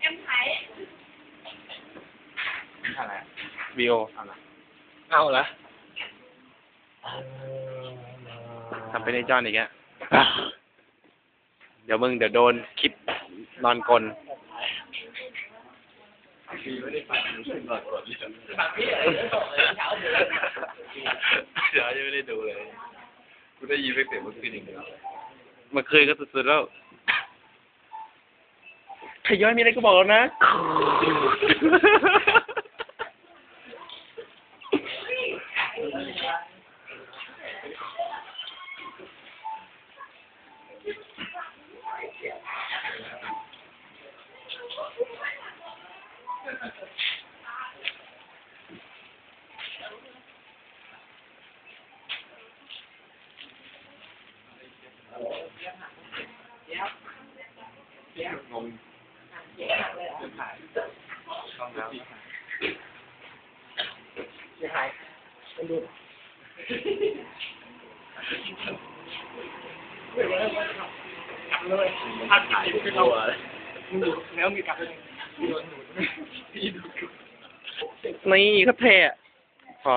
เอ็มไทยอะไรวีโอเอาละเอาละทำเป็นไอ้จอนอีกอะเดี๋ยวมึงเดี๋ยวโดนคลิปนอนกลพี่ไม่ได้ฟังรู้สึกหลอดกดเลยแบบพี่อะไรก็ส่งเลยเช้าเดือนเดี๋ยวยังไม่ได้ดูเลย กูได้ยินเสียงเมื่อคืนอย่างเดียว เมื่อคืนก็สุดๆแล้ว ขย้อยมีอะไรก็บอกแล้วนะงง ต้องแล้วเสียหายไปดูเลยถ่ายไปเราแล้วมีกลับไปโดนหนูพี่ดูนี่ก็เท่พอ